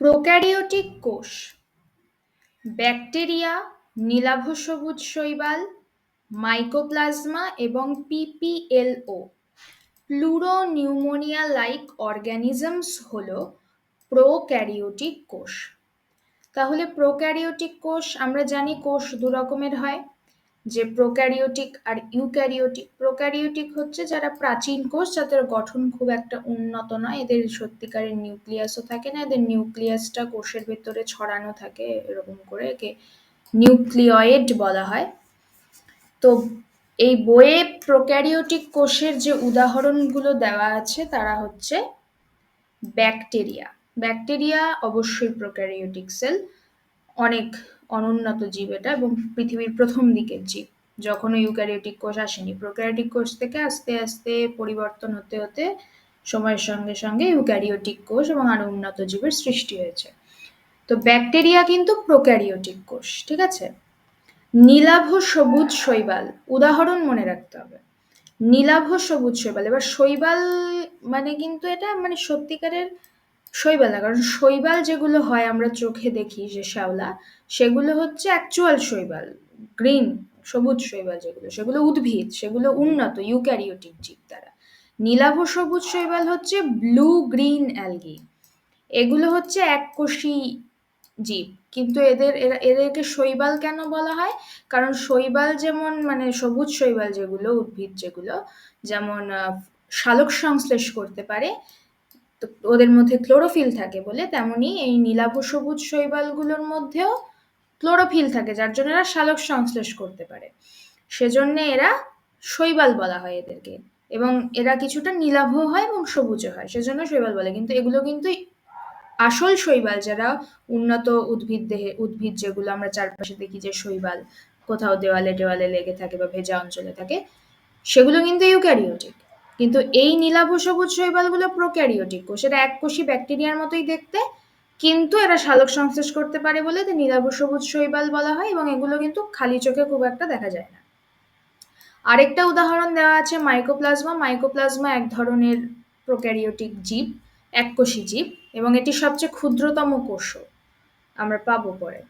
Prokaryotic কোষ। Bacteria, নীলাভ সবুজ শৈবাল, মাইকোপ্লাজমা এবং পিপিএলও প্লুরো নিউমোনিয়া লাইক অর্গ্যানিজমস হল প্রোক্যারিওটিক কোষ। তাহলে প্রোক্যারিওটিক কোষ আমরা জানি কোষ দু রকমের হয়। যে প্রোক্যারিওটিক আর ইউক্যারিওটিক প্রোক্যারিওটিক হচ্ছে যারা প্রাচীন কোষ যাদের গঠন খুব একটা উন্নত নয় এদের সত্যিকারের নিউক্লিয়াসও থাকে না, এদের নিউক্লিয়াসটা কোষের ভেতরে ছড়ানো থাকে এরকম করে একে নিউক্লিয়েড বলা হয়। তো এই বইয়ে প্রোক্যারিওটিক কোষের যে উদাহরণগুলো দেওয়া আছে তারা হচ্ছে ব্যাকটেরিয়া ব্যাকটেরিয়া অবশ্যই প্রোক্যারিওটিক সেল অনেক অনুন্নত জীব এটা এবং পৃথিবীর প্রথম দিকের জীব। যখন ইউক্যারিওটিক কোষ আসেনি, প্রোক্যারিওটিক কোষ থেকে আস্তে আস্তে পরিবর্তন হতে হতে সময়ের সঙ্গে সঙ্গে ইউক্যারিওটিক কোষ এবং আরও উন্নত জীবের সৃষ্টি হয়েছে। তো ব্যাকটেরিয়া কিন্তু প্রোক্যারিওটিক কোষ, ঠিক আছে? নীলাভ সবুজ শৈবাল, উদাহরণ মনে রাখতে হবে। নীলাভ সবুজ শৈবাল, এবার শৈবাল মানে কিন্তু এটা মানে সত্যিকারের শৈবাল না, কারণ শৈবাল যেগুলো হয় আমরা চোখে দেখি যে শ্যাওলা, সেগুলো হচ্ছে অ্যাকচুয়াল শৈবাল গ্রিন সবুজ শৈবাল যেগুলো, সেগুলো উদ্ভিদ, সেগুলো উন্নত, ইউক্যারিওটিক জীব দ্বারা। নীলাভ সবুজ শৈবাল হচ্ছে ব্লু গ্রিন অ্যালগি এগুলো হচ্ছে এককোষী জীব, কিন্তু এদের এদেরকে শৈবাল কেন বলা হয়? কারণ শৈবাল যেমন মানে সবুজ শৈবাল যেগুলো, উদ্ভিদ যেগুলো, যেমন শালক সংশ্লেষ করতে পারে তো ওদের মধ্যে ক্লোরোফিল থাকে বলে তেমনি এই নীলাভ সবুজ শৈবালগুলোর মধ্যেও ক্লোরোফিল থাকে, যার জন্য এরা শালক সংশ্লেষ করতে পারে। সেজন্য এরা শৈবাল বলা হয় এদেরকে এবং এরা কিছুটা নীলাভ হয় এবং সবুজও হয়, সেজন্য শৈবাল বলে। কিন্তু এগুলো কিন্তু আসল শৈবাল, যারা উন্নত উদ্ভিদ দেহে উদ্ভিদ যেগুলো আমরা চারপাশে দেখি যে শৈবাল, কোথাও দেওয়ালে দেওয়ালে লেগে থাকে বা ভেজা অঞ্চলে থাকে, সেগুলো কিন্তু ইউক্যারিওটিক। কিন্তু এই নীলাভ সবুজ শৈবালগুলো প্রোক্যারিওটিক কোষ এরা এককোষী ব্যাকটেরিয়ার মতোই দেখতে, কিন্তু এরা শালক সংশ্লেষ করতে পারে বলে নীলাভ সবুজ শৈবাল বলা হয় এবং এগুলো কিন্তু খালি চোখে খুব একটা দেখা যায় না। আরেকটা উদাহরণ দেওয়া আছে মাইকোপ্লাজমা মাইকোপ্লাজমা এক ধরনের প্রোক্যারিওটিক জীব এককোষী জীব, এবং এটি সবচেয়ে ক্ষুদ্রতম কোষও আমরা পাবো পরে।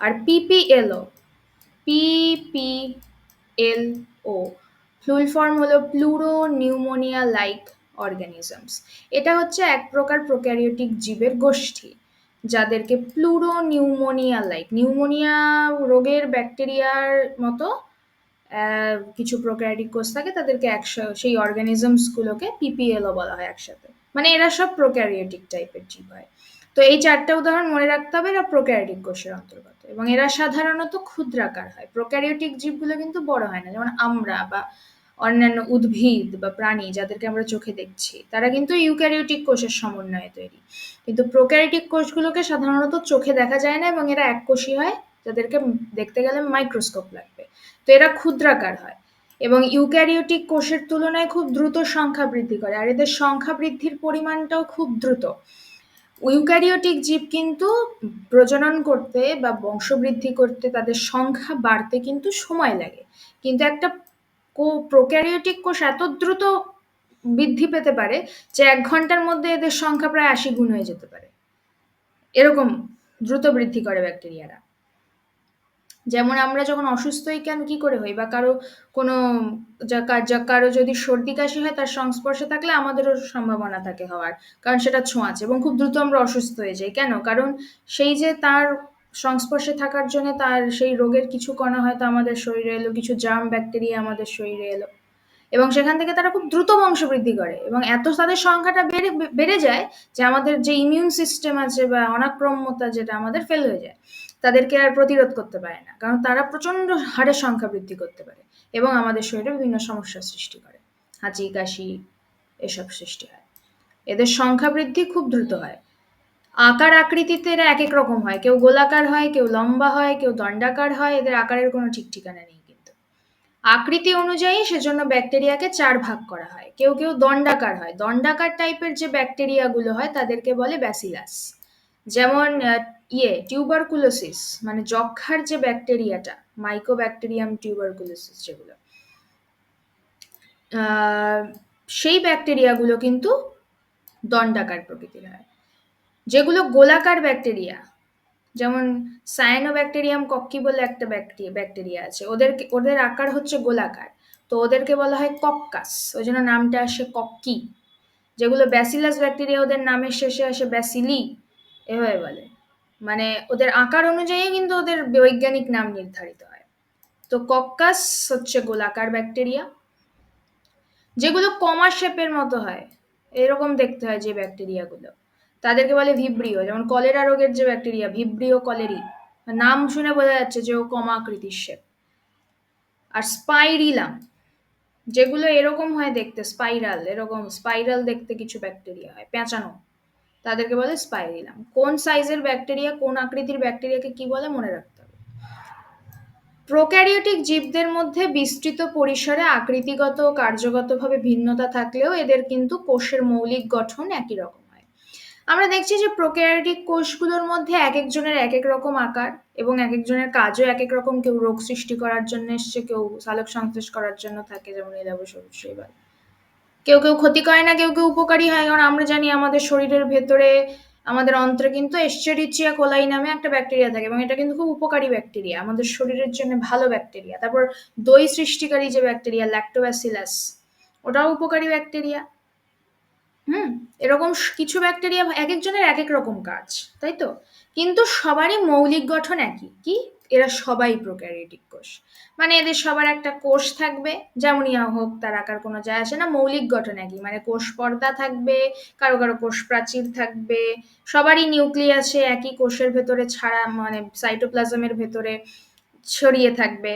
আর পিপিএলও পিপিএলও ফুল ফর্ম হলো প্লুরো নিউমোনিয়া লাইক অর্গানিজমস এটা হচ্ছে এক প্রকার প্রোক্যারিওটিক জীবের গোষ্ঠী, যাদেরকে প্লুরো নিউমোনিয়া লাইক নিউমোনিয়া রোগের ব্যাকটেরিয়ার মতো কিছু প্রোক্যারিওটিক কোষ থাকে, তাদেরকে একশো সেই অর্গানিজমসগুলোকে পিপিএলও বলা হয় একসাথে। মানে এরা সব প্রোক্যারিওটিক টাইপের জীব হয়। তো এই চারটা উদাহরণ মনে রাখতে হবে, এরা প্রোক্যারিওটিক কোষের অন্তর্গত। এবং এরা সাধারণত ক্ষুদ্রাকার হয়। প্রোক্যারিওটিক জীবগুলো কিন্তু বড় হয় না, যেমন আমরা বা অন্যান্য উদ্ভিদ বা প্রাণী যাদেরকে আমরা চোখে দেখছি, তারা কিন্তু ইউক্যারিওটিক কোষের সমন্বয়ে তৈরি। কিন্তু প্রোক্যারিওটিক কোষগুলোকে সাধারণত চোখে দেখা যায় না এবং এরা এককোষী হয়, যাদেরকে দেখতে গেলে মাইক্রোস্কোপ লাগবে। তো এরা ক্ষুদ্রাকার হয় এবং ইউক্যারিওটিক কোষের তুলনায় খুব দ্রুত সংখ্যা বৃদ্ধি করে আর এদের সংখ্যা বৃদ্ধির পরিমাণটাও খুব দ্রুত। ইউক্যারিওটিক জীব কিন্তু প্রজনন করতে বা বংশবৃদ্ধি করতে তাদের সংখ্যা বাড়তে কিন্তু সময় লাগে। কিন্তু একটা প্রোক্যারিওটিক কোষ এত দ্রুত বৃদ্ধি পেতে পারে যে এক ঘণ্টার মধ্যে এদের সংখ্যা প্রায় আশি গুণ হয়ে যেতে পারে। এরকম দ্রুত বৃদ্ধি করে ব্যাকটেরিয়ারা। যেমন আমরা যখন অসুস্থ হই কেন কি করে হই? বা কারও কোনো কারও যদি সর্দি কাশি হয়, তার সংস্পর্শে থাকলে আমাদেরও সম্ভাবনা থাকে হওয়ার। কারণ সেটা ছোঁয়াচে এবং খুব দ্রুত আমরা অসুস্থ হয়ে যাই। কেন? কারণ সেই যে তার সংস্পর্শে থাকার জন্য তার সেই রোগের কিছু কণা হয়তো আমাদের শরীরে এলো, কিছু জার্ম ব্যাকটেরিয়া আমাদের শরীরে এলো। এবং সেখান থেকে তারা খুব দ্রুত বংশবৃদ্ধি করে এবং এত তাদের সংখ্যাটা বেড়ে বেড়ে যায় যে আমাদের যে ইমিউন সিস্টেম আছে বা অনাক্রম্যতা যেটা আমাদের ফেল হয়ে যায়, তাদেরকে আর প্রতিরোধ করতে পারে না। কারণ তারা প্রচণ্ড হারে সংখ্যা বৃদ্ধি করতে পারে এবং আমাদের শরীরে বিভিন্ন সমস্যার সৃষ্টি করে। হাঁচি, কাশি এসব সৃষ্টি হয়। এদের সংখ্যা বৃদ্ধি খুব দ্রুত হয়। আকার আকৃতিতে এরা এক এক রকম হয়। কেউ গোলাকার হয়, কেউ লম্বা হয়, কেউ দণ্ডাকার হয়, এদের আকারের কোনো ঠিক ঠিকানা নেই কিন্তু। আকৃতি অনুযায়ী সেজন্য ব্যাকটেরিয়াকে চার ভাগ করা হয়। কেউ কেউ দণ্ডাকার হয়। দণ্ডাকার টাইপের যে ব্যাকটেরিয়াগুলো হয়, তাদেরকে বলে ব্যাসিলাস। যেমন ইয়ে টিউবারকুলোসিস মানে যক্ষার যে ব্যাকটেরিয়াটা মাইকোব্যাকটেরিয়াম টিউবারকুলোসিস যেগুলো। সেই ব্যাকটেরিয়াগুলো কিন্তু দণ্ডাকার প্রকৃতির হয়। যেগুলো গোলাকার ব্যাকটেরিয়া, যেমন সায়ানোব্যাকটেরিয়াম কক্কি বলে একটা ব্যাকটেরিয়া ব্যাকটেরিয়া আছে। ওদের ওদের আকার হচ্ছে গোলাকার। তো ওদেরকে বলা হয় কক্কাস ওই জন্য নামটা আসে কক্কি যেগুলো ব্যাসিলাস ব্যাকটেরিয়া ওদের নামের শেষে আসে ব্যাসিলি এভাবে বলে। মানে ওদের আকার অনুযায়ী কিন্তু ওদের বৈজ্ঞানিক নাম নির্ধারিত হয়। তো কক্কাস হচ্ছে গোলাকার ব্যাকটেরিয়া যেগুলো কমা শেপের মতো হয়, এরকম দেখতে হয় যে ব্যাকটেরিয়াগুলো তাদেরকে বলে ভিব্রিও যেমন কলেরা রোগের যে ব্যাকটেরিয়া ভিব্রিও কলেরি নাম শুনে বোঝা যাচ্ছে যে ও কমা আকৃতির শেপ। আর স্পাইরিলাম, যেগুলো এরকম হয় দেখতে, স্পাইরাল, এরকম স্পাইরাল দেখতে কিছু ব্যাকটেরিয়া হয় পেঁচানো তাদেরকে বলে স্পাইরিলাম। কোন সাইজের ব্যাকটেরিয়া, কোন আকৃতির ব্যাকটেরিয়াকে কি বলে মনে রাখতে হবে। প্রোক্যারিওটিক জীবদের মধ্যে বিস্তৃত পরিসরে আকৃতিগত ও কার্যগতভাবে ভিন্নতা থাকলেও এদের কিন্তু কোষের মৌলিক গঠন একই রকম। আমরা দেখছি যে প্রোক্যারিওটিক কোষগুলোর মধ্যে এক একজনের এক এক রকম আকার এবং এক একজনের কাজও এক এক রকম কেউ রোগ সৃষ্টি করার জন্য এসছে, কেউ সালোক সংশ্লেষ করার জন্য থাকে, যেমন এলাব কেউ কেউ ক্ষতি করে না, কেউ কেউ উপকারী হয়, কারণ আমরা জানি আমাদের শরীরের ভেতরে, আমাদের অন্ত্রে কিন্তু এসচেরিচিয়া কোলাই নামে একটা ব্যাকটেরিয়া থাকে এবং এটা কিন্তু খুব উপকারী ব্যাকটেরিয়া আমাদের শরীরের জন্য ভালো ব্যাকটেরিয়া তারপর দই সৃষ্টিকারী যে ব্যাকটেরিয়া ল্যাক্টোব্যাসিলাস ওটাও উপকারী ব্যাকটেরিয়া হুম, এরকম কিছু ব্যাকটেরিয়া এক একজনের এক এক রকম কাজ, তাই তো? কিন্তু সবারই মৌলিক গঠন একই, কি? এরা সবাই প্রোক্যারিওটিক কোষ। মানে এদের সবার একটা কোষ থাকবে যেমনই হোক, তার আকার কোনো যায় আসে না, মৌলিক গঠন একই। মানে কোষ পর্দা থাকবে, কারও কারও কোষ প্রাচীর থাকবে, সবারই নিউক্লিয়াসে একই কোষের ভেতরে ছাড়া মানে সাইটোপ্লাজমের ভেতরে ছড়িয়ে থাকবে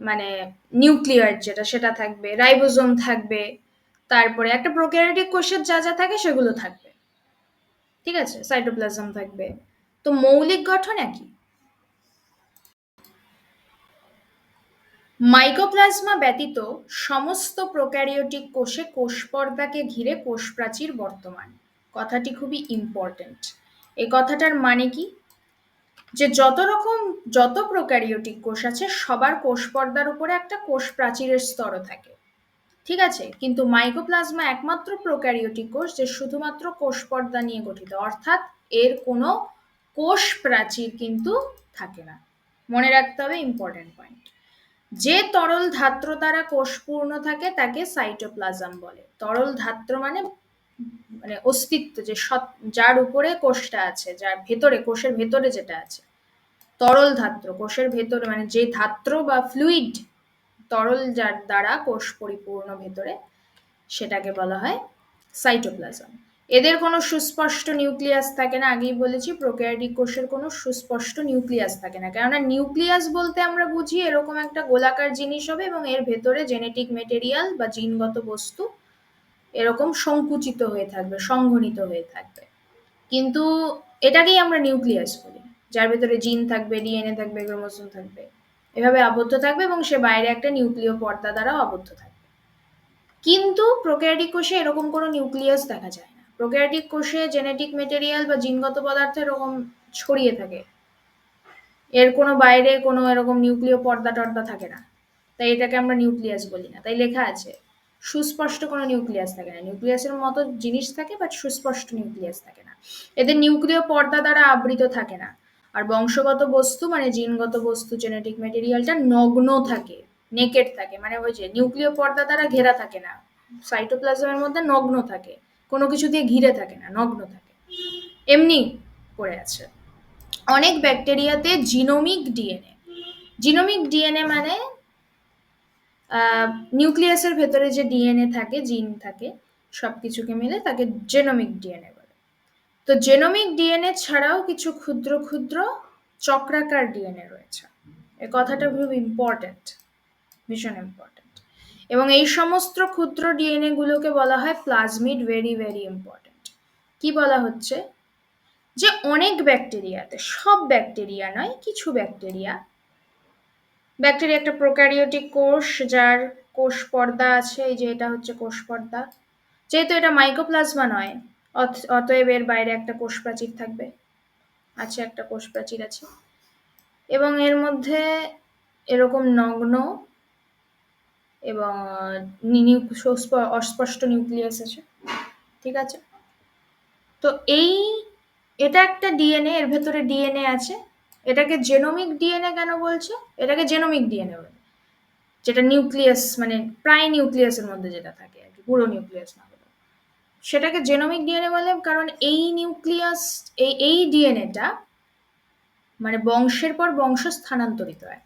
মানে নিউক্লিয়ার যেটা, সেটা থাকবে রাইবোজোম থাকবে তারপরে একটা প্রোক্যারিওটিক কোষের যা যা থাকে সেগুলো থাকবে। ঠিক আছে? সাইটোপ্লাজম থাকবে। তো মৌলিক গঠন একই। মাইকোপ্লাজমা ব্যতীত সমস্ত প্রোক্যারিওটিক কোষে কোষ পর্দাকে ঘিরে কোষ প্রাচীর বর্তমান। কথাটি খুবই ইম্পর্টেন্ট এই কথাটার মানে কি? যে যত রকম যত প্রোক্যারিওটিক কোষ আছে সবার কোষ পর্দার উপরে একটা কোষ প্রাচীরের স্তরও থাকে। ঠিক আছে? কিন্তু মাইকোপ্লাজমা একমাত্র প্রোক্যারিওটিক কোষ যে শুধুমাত্র কোষ পর্দা নিয়ে গঠিত। অর্থাৎ এর কোনো কোষ প্রাচীর কিন্তু থাকে না। মনে রাখতে হবে ইম্পর্টেন্ট পয়েন্ট যে তরল ধাত্র দ্বারা কোষ পূর্ণ থাকে তাকে সাইটোপ্লাজম বলে। তরল ধাত্র মানে মানে অস্তিত্ব যে যার উপরে কোষটা আছে, যার ভেতরে, কোষের ভেতরে যেটা আছে। তরল ধাত্র, কোষের ভেতরে মানে যে ধাত্র বা ফ্লুইড তরল যার দ্বারা কোষ পরিপূর্ণ ভেতরে সেটাকে বলা হয় সাইটোপ্লাজম। এদের কোনো সুস্পষ্ট নিউক্লিয়াস থাকে না, আগেই বলেছি প্রোক্যারিওটিক কোষের কোনো সুস্পষ্ট নিউক্লিয়াস থাকে না। কেননা নিউক্লিয়াস বলতে আমরা বুঝি এরকম একটা গোলাকার জিনিস হবে এবং এর ভেতরে জেনেটিক মেটেরিয়াল বা জিনগত বস্তু এরকম সংকুচিত হয়ে থাকবে, সংঘনিত হয়ে থাকবে। কিন্তু এটাকেই আমরা নিউক্লিয়াস বলি, যার ভেতরে জিন থাকবে, ডিএনএ থাকবে ক্রোমোসোম থাকবে। এভাবে আবদ্ধ থাকবে এবং সে বাইরে একটা নিউক্লিয় পর্দা দ্বারা আবদ্ধ থাকবে। কিন্তু প্রোক্যারিওটিক কোষে এরকম কোনো নিউক্লিয়াস দেখা যায় না। প্রোক্যারিওটিক কোষে জেনেটিক মেটেরিয়াল বা জিনগত পদার্থ এরকম ছড়িয়ে থাকে। এর কোনো বাইরে কোনো এরকম নিউক্লিয় পর্দা টর্দা থাকে না। তাই এটাকে আমরা নিউক্লিয়াস বলি না। তাই লেখা আছে, সুস্পষ্ট কোনো নিউক্লিয়াস থাকে না। নিউক্লিয়াসের মতো জিনিস থাকে, বাট সুস্পষ্ট নিউক্লিয়াস থাকে না। এদের নিউক্লিয় পর্দা দ্বারা আবৃত থাকে না। আর বংশগত বস্তু মানে জিনগত বস্তু জেনেটিক মেটেরিয়ালটা নগ্ন থাকে নেকেট থাকে। মানে ওই যে নিউক্লিয় পর্দা দ্বারা ঘেরা থাকে না। সাইটোপ্লাজমের মধ্যে নগ্ন থাকে। কোনো কিছু দিয়ে ঘিরে থাকে না, নগ্ন থাকে। এমনি পড়ে আছে। অনেক ব্যাকটেরিয়াতে জিনোমিক ডিএনএ জিনোমিক ডিএনএ মানে নিউক্লিয়াসের ভেতরে যে ডিএনএ থাকে জিন থাকে সব কিছুকে মিলে তাকে জেনোমিক ডিএনএ তো জেনোমিক ডিএনএ ছাড়াও কিছু ক্ষুদ্র ক্ষুদ্র চক্রাকার ডিএনএ রয়েছে। এ কথাটা খুব ইম্পর্ট্যান্ট ভীষণ ইম্পর্ট্যান্ট এবং এই সমস্ত ক্ষুদ্র ডিএনএ গুলোকে বলা হয় প্লাজমিড ভেরি ভেরি ইম্পর্ট্যান্ট কি বলা হচ্ছে? যে অনেক ব্যাকটেরিয়াতে, সব ব্যাকটেরিয়া নয়, কিছু ব্যাকটেরিয়া। ব্যাকটেরিয়া একটা প্রোক্যারিওটিক কোষ, যার কোষ পর্দা আছে, এই যে এটা হচ্ছে কোষ পর্দা। যেহেতু এটা মাইকোপ্লাজমা নয় অতএব এর বাইরে একটা কোষ প্রাচীর থাকবে। আছে একটা কোষ প্রাচীর আছে। এবং এর মধ্যে এরকম নগ্ন এবং অস্পষ্ট নিউক্লিয়াস আছে। ঠিক আছে? তো এই, এটা একটা ডিএনএ, এর ভেতরে ডিএনএ আছে। এটাকে জেনোমিক ডিএনএ কেন বলছে? এটাকে জেনোমিক ডিএনএ বলে। যেটা নিউক্লিয়াস মানে প্রায় নিউক্লিয়াসের মধ্যে যেটা থাকে আর কি, পুরো নিউক্লিয়াস না সেটাকে জেনোমিক ডিএনএ বলে, কারণ এই নিউক্লিয়াস এই এই ডিএনএটা মানে বংশের পর বংশ স্থানান্তরিত হয়।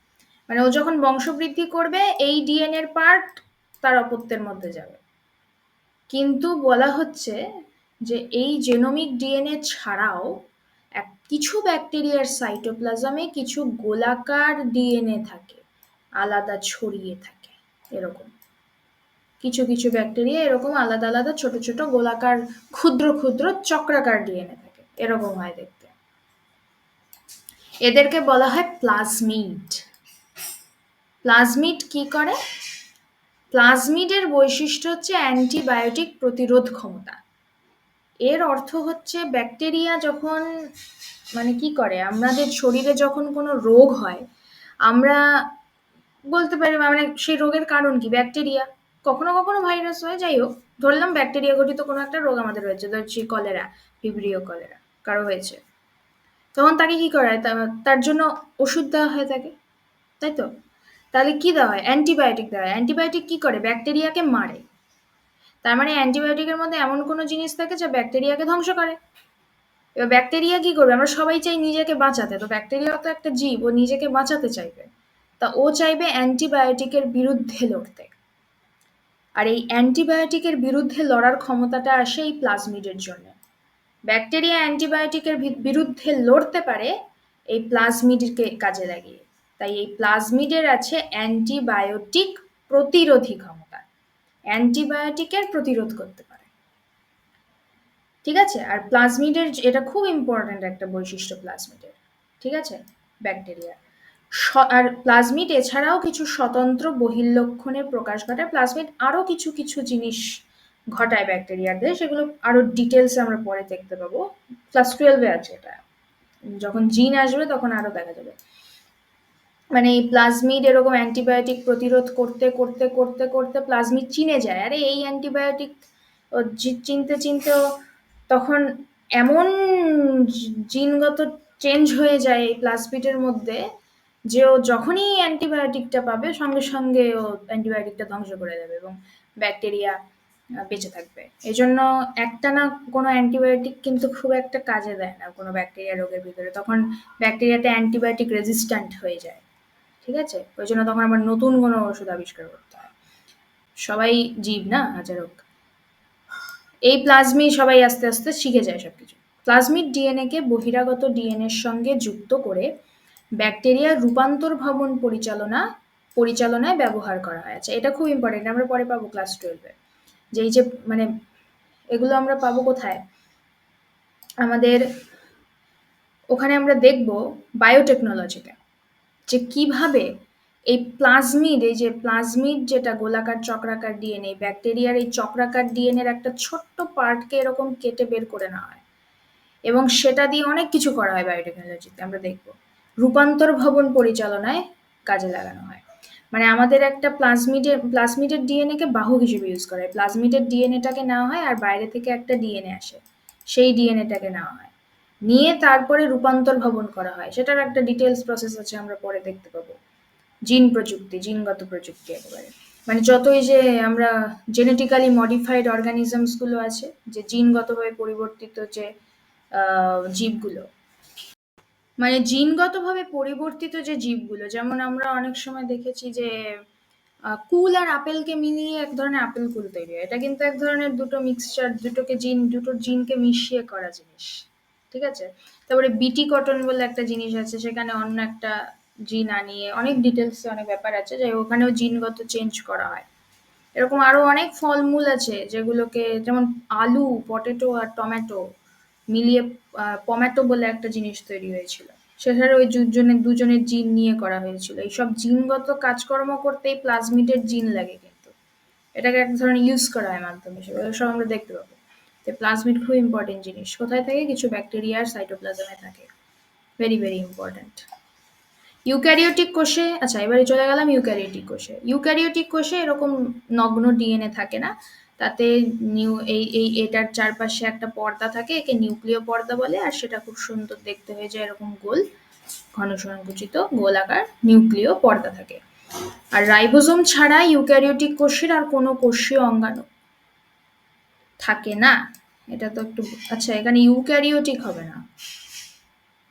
মানে ও যখন বংশবৃদ্ধি করবে, এই ডিএনএর পার্ট তার অপত্যের মধ্যে যাবে। কিন্তু বলা হচ্ছে যে এই জেনোমিক ডিএনএ ছাড়াও এক, কিছু ব্যাকটেরিয়ার সাইটোপ্লাজমে কিছু গোলাকার ডিএনএ থাকে, আলাদা ছড়িয়ে থাকে, এরকম। কিছু কিছু ব্যাকটেরিয়া এরকম আলাদা আলাদা, ছোট ছোট গোলাকার, ক্ষুদ্র ক্ষুদ্র চক্রাকার ডিএনএ থাকে। এরকম হয় দেখতে। এদেরকে বলা হয় প্লাজমিড প্লাজমিড কি করে? প্লাজমিডের বৈশিষ্ট্য হচ্ছে অ্যান্টিবায়োটিক প্রতিরোধ ক্ষমতা। এর অর্থ হচ্ছে ব্যাকটেরিয়া যখন মানে কি করে? আমাদের শরীরে যখন কোনো রোগ হয়, আমরা বলতে পারি মানে সেই রোগের কারণ কি? ব্যাকটেরিয়া কখনো কখনো ভাইরাস হয়, যাই হোক, ধরলাম ব্যাকটেরিয়া ঘটিত কোনো একটা রোগ আমাদের হয়েছে ধরছি কলেরা ভিব্রিও কলেরা কারও হয়েছে। তখন তাকে কি করা হয়? তার জন্য ওষুধ দেওয়া হয় তাকে, তাই তো? তাহলে কি দেওয়া হয়? অ্যান্টিবায়োটিক দেওয়া হয়। অ্যান্টিবায়োটিক কি করে? ব্যাকটেরিয়াকে মারে। তার মানে অ্যান্টিবায়োটিকের মধ্যে এমন কোনো জিনিস থাকে যা ব্যাকটেরিয়াকে ধ্বংস করে। এবার ব্যাকটেরিয়া কি করবে? আমরা সবাই চাই নিজেকে বাঁচাতে। তো ব্যাকটেরিয়া তো একটা জীব, ও নিজেকে বাঁচাতে চাইবে। তা ও চাইবে অ্যান্টিবায়োটিকের বিরুদ্ধে লড়তে। আর এই অ্যান্টিবায়োটিকের বিরুদ্ধে লড়ার ক্ষমতাটা আসে এই প্লাজমিডের জন্য। ব্যাকটেরিয়া অ্যান্টিবায়োটিকের বিরুদ্ধে লড়তে পারে এই প্লাজমিডকে কাজে লাগিয়ে। তাই এই প্লাজমিডের আছে অ্যান্টিবায়োটিক প্রতিরোধী ক্ষমতা। অ্যান্টিবায়োটিকের প্রতিরোধ করতে পারে। ঠিক আছে? আর প্লাজমিডের, এটা খুব ইম্পর্ট্যান্ট একটা বৈশিষ্ট্য প্লাজমিডের। ঠিক আছে? ব্যাকটেরিয়া আর প্লাজমিড এছাড়াও কিছু স্বতন্ত্র বহির্লক্ষণের প্রকাশ ঘটায়। প্লাজমিড আরও কিছু কিছু জিনিস ঘটায় ব্যাকটেরিয়াদের। সেগুলো আরও ডিটেলসে আমরা পরে দেখতে পাবো। ক্লাস টুয়েলভে আছে এটা। যখন জিন আসবে তখন আরও দেখা যাবে। মানে এই প্লাজমিড এরকম অ্যান্টিবায়োটিক প্রতিরোধ করতে করতে করতে করতে প্লাজমিড চিনে যায়। আরে এই অ্যান্টিবায়োটিক চিনতে চিনতেও তখন এমন জিনগত চেঞ্জ হয়ে যায় এই প্লাজমিডের মধ্যে যে ও যখনই অ্যান্টিবায়োটিকটা পাবে সঙ্গে সঙ্গে ও অ্যান্টিবায়োটিকটা ধ্বংস করে দেবে এবং ব্যাকটেরিয়া বেঁচে থাকবে। এই জন্য একটা না কোনো অ্যান্টিবায়োটিক কিন্তু খুব একটা কাজে দেয় না কোনো ব্যাকটেরিয়া রোগের ভিতরে। তখন ব্যাকটেরিয়াটা অ্যান্টিবায়োটিক রেজিস্ট্যান্ট হয়ে যায়, ঠিক আছে? ওই জন্য তখন আবার নতুন কোনো ওষুধ আবিষ্কার করতে হয়। সবাই জীব না আচারক এই প্লাজমি সবাই আস্তে আস্তে শিখে যায় সব কিছু প্লাজমিড ডিএনএকে বহিরাগত ডিএনএর সঙ্গে যুক্ত করে ব্যাকটেরিয়ার রূপান্তর ভবন পরিচালনা, পরিচালনায় ব্যবহার করা হয় আচ্ছা এটা খুব ইম্পর্টেন্ট আমরা পরে পাবো ক্লাস টুয়েলভে যে এই যে মানে এগুলো আমরা পাবো কোথায়? আমাদের, ওখানে আমরা দেখব বায়োটেকনোলজিতে যে কীভাবে এই প্লাজমিড এই যে প্লাজমিড যেটা গোলাকার চক্রাকার ডিএনএ ব্যাকটেরিয়ার এই চক্রাকার ডিএনএর একটা ছোট্ট পার্টকে এরকম কেটে বের করে নেওয়া হয়। এবং সেটা দিয়ে অনেক কিছু করা হয় বায়োটেকনোলজিতে আমরা দেখব। রূপান্তর ভবন পরিচালনায় কাজে লাগানো হয়। মানে আমাদের একটা প্লাজমিডের প্লাজমিডের ডিএনএকে বাহক হিসেবে ইউজ করা হয়। প্লাজমিডের ডিএনএটাকে নেওয়া হয় আর বাইরে থেকে একটা ডিএনএ আসে। সেই ডিএনএটাকে নেওয়া হয়। নিয়ে তারপরে রূপান্তর ভবন করা হয়। সেটার একটা ডিটেলস প্রসেস আছে, আমরা পরে দেখতে পাবো। জিন প্রযুক্তি, জিনগত প্রযুক্তি একেবারে। মানে যতই যে আমরা জেনেটিক্যালি মডিফাইড অর্গানিজমসগুলো আছে, যে জিনগতভাবে পরিবর্তিত যে জীবগুলো মানে জিনগতভাবে পরিবর্তিত যে জীবগুলো, যেমন আমরা অনেক সময় দেখেছি যে কুল আর আপেলকে মিলিয়ে এক ধরনের আপেল কুল তৈরি হয়। এটা কিন্তু এক ধরনের দুটো মিক্সচার দুটোকে জিন, দুটো জিনকে মিশিয়ে করা জিনিস। ঠিক আছে? তারপরে বিটি কটন বলে একটা জিনিস আছে, সেখানে অন্য একটা জিন আনিয়ে, অনেক ডিটেলসে অনেক ব্যাপার আছে যে ওখানেও জিনগত চেঞ্জ করা হয়। এরকম আরও অনেক ফলমূল আছে যেগুলোকে, যেমন আলু পটেটো আর টমেটো মিলিয়ে পমেটো বলে একটা জিনিস তৈরি হয়েছিল। সেখানে ওই দুজনের দুজনের জিন নিয়ে করা হয়েছিল। এইসব জিনগত কাজকর্ম করতেই প্লাজমিডের জিন লাগে কিন্তু। এটাকে এক ধরনের ইউজ করা হয় মাধ্যমে। সেগুলো সব আমরা দেখতে পাবো। তো প্লাজমিড খুব ইম্পর্টেন্ট জিনিস। কোথায় থাকে? কিছু ব্যাকটেরিয়ার সাইটোপ্লাজমে থাকে। ভেরি ভেরি ইম্পর্টেন্ট ইউক্যারিওটিক কোষে আচ্ছা এবারে চলে গেলাম ইউক্যারিওটিক কোষে। ইউক্যারিওটিক কোষে এরকম নগ্ন ডিএনএ থাকে না? তাতে নিউ এই এই, এটার চারপাশে একটা পর্দা থাকে, একে নিউক্লিয় পর্দা বলে, আর সেটা খুব সুন্দর দেখতে হয়ে যায় এরকম গোল, ঘন সংকুচিত, গোলাকার নিউক্লিয় পর্দা থাকে। আর রাইবোজোম ছাড়া ইউক্যারিওটিক কোষের আর কোনো কোষীয় অঙ্গাণু থাকে না। এটা তো একটু আচ্ছা এখানে ইউক্যারিওটিক হবে না।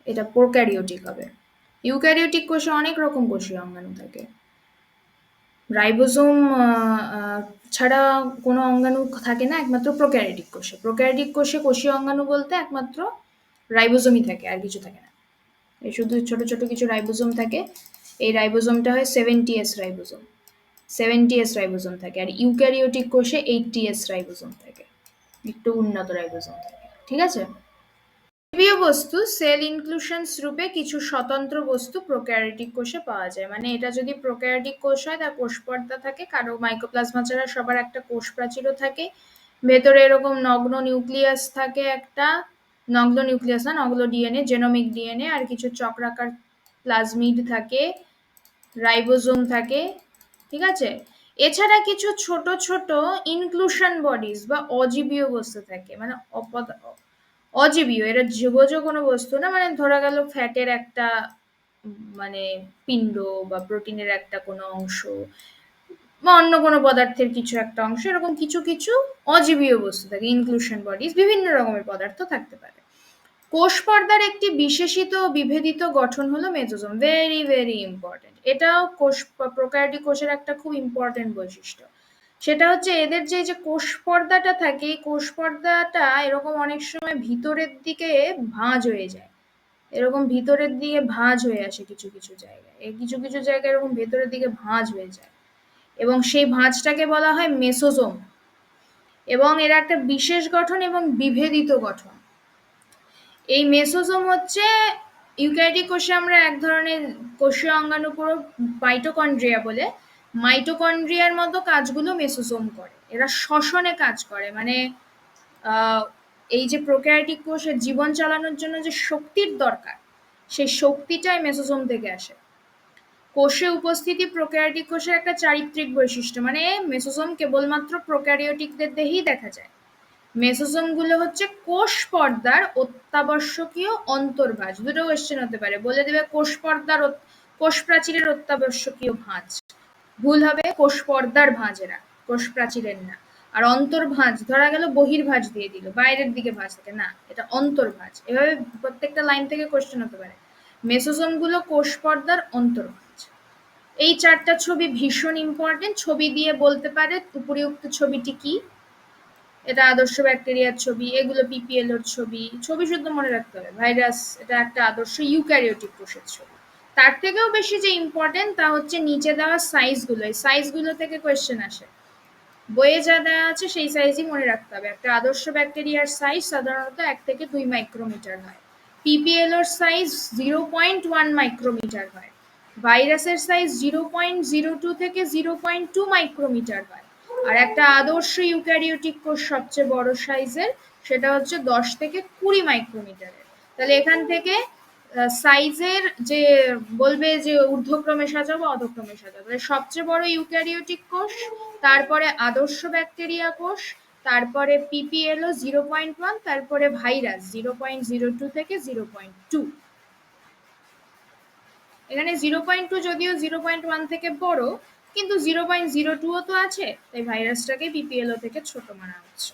এটা প্রোক্যারিওটিক হবে। ইউক্যারিওটিক কোষে অনেক রকম কোষীয় অঙ্গাণু থাকে। রাইবোজোম ছাড়া কোনো অঙ্গাণু থাকে না, একমাত্র প্রোক্যারিটিক কোষে। প্রোক্যারিটিক কোষে কোষীয় অঙ্গাণু বলতে একমাত্র রাইবোজোমই থাকে, আর কিছু থাকে না। এই শুধু ছোট ছোট কিছু রাইবোজোম থাকে। এই রাইবোজোমটা হয় seventy S ribosome. Seventy S ribosome থাকে, আর ইউক্যারিওটিক কোষে এইটটি এস রাইবোজোম থাকে। একটু উন্নত রাইবোজোম থাকে। ঠিক আছে? জৈবীয় বস্তু সেল ইনক্লুশনস রূপে কিছু স্বতন্ত্র বস্তু প্রোক্যারিওটিক কোষে পাওয়া যায়। মানে এটা যদি প্রোক্যারিওটিক কোষ হয়, তার কোষ পর্দা থাকে, কারও মাইক্রোপ্লাজমা ছাড়া সবার একটা কোষ প্রাচীরও থাকে। ভেতরে এরকম নগ্ন নিউক্লিয়াস থাকে একটা, নগ্ন নিউক্লিয়াস না, নগ্ন ডিএনএ জেনোমিক ডিএনএ আর কিছু চক্রাকার প্লাজমিড থাকে রাইবোজোম থাকে, ঠিক আছে? এছাড়া কিছু ছোট ছোট ইনক্লুশন বডিজ বা অজীবীয় বস্তু থাকে। মানে অপদ অজীবীয় এরা জীবজ কোনো বস্তু না মানে ধরা গেল ফ্যাটের একটা মানে পিণ্ড বা প্রোটিনের একটা কোনো অংশ বা অন্য কোনো পদার্থের কিছু একটা অংশ, এরকম কিছু কিছু অজীবীয় বস্তু থাকে ইনক্লুশন বডিজ বিভিন্ন রকমের পদার্থ থাকতে পারে। কোষ পর্দার একটি বিশেষিত বিভেদিত গঠন হলো মেজোজোম ভেরি ভেরি ইম্পর্টেন্ট এটাও কোষ প্রোক্যারিওটিক কোষের একটা খুব ইম্পর্টেন্ট বৈশিষ্ট্য। সেটা হচ্ছে এদের যে যে কোষ পর্দাটা থাকে, এই কোষ পর্দাটা এরকম অনেক সময় ভিতরের দিকে ভাঁজ হয়ে যায়। এরকম ভিতরের দিকে ভাঁজ হয়ে আসে কিছু কিছু জায়গায়। কিছু কিছু জায়গায় এরকম ভেতরের দিকে ভাঁজ হয়ে যায়। এবং সেই ভাঁজটাকে বলা হয় মেসোজোম। এবং এর একটা বিশেষ গঠন এবং বিভেদিত গঠন। এই মেসোজোম হচ্ছে ইউক্যারিওটিক কোষে আমরা এক ধরনের কোষীয় অঙ্গাণু পুরো বলে মাইটোকন্ড্রিয়ার মতো কাজগুলো মেসোজোম করে। এরা শ্বসনে কাজ করে। মানে এই যে প্রোক্যারিওটিক কোষের জীবন চালানোর জন্য যে শক্তির দরকার, সেই শক্তিটাই মেসোজোম থেকে আসে। কোষে উপস্থিতি প্রোক্যারিওটিক কোষের একটা চারিত্রিক বৈশিষ্ট্য। মানে মেসোজোম কেবলমাত্র প্রোক্যারিওটিকদের দেহেই দেখা যায়। মেসোজোমগুলো হচ্ছে কোষ পর্দার অত্যাবশ্যকীয় অন্তর্ভাজ দুটো কোয়েশ্চেন হতে পারে। বলে দেবে কোষ পর্দার কোষ প্রাচীরের অত্যাবশ্যকীয় ভাঁজ। ভুল হবে কোষ পর্দার ভাঁজেরা কোষ প্রাচীরের না। আর অন্তর্ভাঁজ ধরা গেল বহির্ভাঁজ দিয়ে দিল, বাইরের দিকে ভাঁজ থাকে, না, এটা অন্তর্ভাঁজ এভাবে প্রত্যেকটা লাইন থেকে কোয়েশ্চেন হতে পারে। মেসোজোমগুলো কোষ পর্দার অন্তর্ভাঁজ এই চারটা ছবি ভীষণ ইম্পর্টেন্ট ছবি দিয়ে বলতে পারে উপরিউক্ত ছবিটি কি? এটা আদর্শ ব্যাকটেরিয়ার ছবি, এগুলো পিপিএল ছবি ছবি শুদ্ধ মনে রাখতে হবে, ভাইরাস, এটা একটা আদর্শ ইউক্যারিওটিক কোষের ছবি। তার থেকেও বেশি যে ইম্পর্টেন্ট তা হচ্ছে নিচে দেওয়া সাইজগুলো এই সাইজগুলো থেকে কোয়েশ্চেন আসে। বইয়ে যা দেওয়া আছে সেই সাইজই মনে রাখতে হবে। একটা আদর্শ ব্যাকটেরিয়ার সাইজ সাধারণত এক থেকে দুই মাইক্রোমিটার হয়। পিপিএল ওর size zero point one micrometre হয়। ভাইরাসের size zero point zero two থেকে জিরো পয়েন্ট টু মাইক্রোমিটার হয়। আর একটা আদর্শ ইউক্যারিওটিক কোষ সবচেয়ে বড় সাইজের সেটা হচ্ছে দশ থেকে কুড়ি মাইক্রোমিটারের তাহলে এখান থেকে সাইজের যে বলবে যে ঊর্ধ্বক্রমে সাজাবো, অধক্রমে সাজাবো। তাহলে সবচেয়ে বড় ইউক্যারিওটিক কোষ, তারপরে আদর্শ ব্যাকটেরিয়া কোষ, তারপরে পিপিএলও জিরো পয়েন্ট ওয়ান তারপরে virus zero point zero two থেকে জিরো পয়েন্ট টু এখানে জিরো পয়েন্ট টু যদিও জিরো পয়েন্ট ওয়ান থেকে বড়, কিন্তু জিরো পয়েন্ট জিরো টুও তো আছে, তাই ভাইরাসটাকে বিপিএলও থেকে ছোট মানা হচ্ছে।